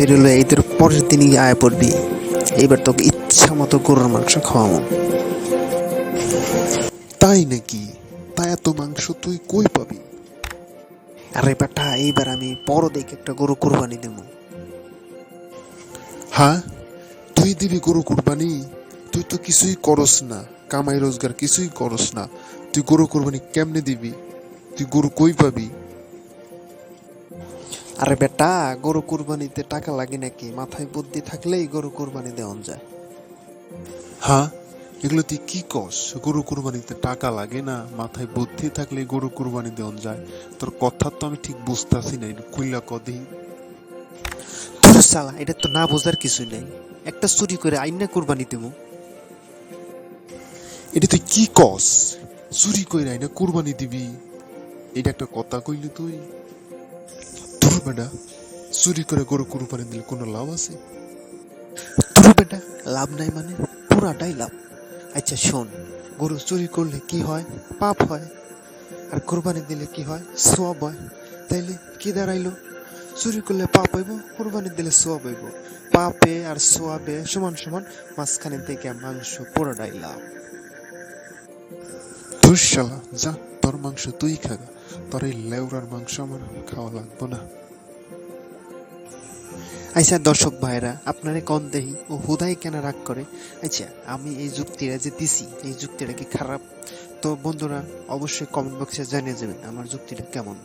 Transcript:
বেরোলে ঈদের পরের দিনই আয় পড়বি। এইবার তোকে ইচ্ছা মতো গরুর মাংস খাওয়াবো। তাই নাকি? তা এত মাংস তুই কই পাবি? আরে বেটা এইবার আমি বড় দেখে একটা গরু কুরবানি দেবো। হ্যাঁ? তুই দিবি গরু কুরবানি? তুই তো কিছুই করস না। কামাই রোজগার কিছুই করস না। তুই গরু কুরবানি কেমনে দিবি? তুই গরু কই পাবি? আরে বেটা গরু কুরবানিতে টাকা লাগে নাকি? মাথায় বুদ্ধি থাকলেই গরু কুরবানি দেওয়া যায়। হ্যাঁ? এগুলো তুই কি কস? গরু কুরবানিতে টাকা লাগে না মাথায় বুদ্ধি থাকলে গরু কুরবানি দেওয়া যায়। তোর কথা তো আমি ঠিক বুঝতেছি না একটু কইলা কদি। সালা এটা তো না বোঝার কিছুই নেই। একটা চুরি করে আইনা কুরবানি দেবো। এটা তুই কি কস? চুরি কইরাই না কুরবানি দিবি? এটা একটা কথা কইলি তুই। তোর বেটা চুরি করে গরু কুরবানি দিলে কোনো লাভ আছে তোর বেটা লাভ নাই মানে পুরাটাই লাভ আচ্ছা শোন গরু চুরি করলে কি হয় পাপ হয় আর কোরবানি দিলে কি হয় সোয়াব হয় তাইলে কি দাঁড়াইলো চুরি করলে পাপ হইব কোরবানি দিলে সোয়াব হইব পাপে আর সোয়াবে সমান সমান মাঝখানে থেকে মাংস পুরোটাই লাভ তোর শালা যা তোর মাংস তুই খাগা তোর এই লেউরার মাংস আমার খাওয়া লাগবো না। আচ্ছা দর্শক ভাইরা আপনারে কন দেহি ও হুদাই কেন রাগ করে? আচ্ছা আমি এই যুক্তিটা যে দিছি, এই যুক্তিটা কি খারাপ? তো বন্ধুরা, অবশ্যই কমেন্ট বক্সে জানিয়ে যাবেন, আমার যুক্তিটা কেমন?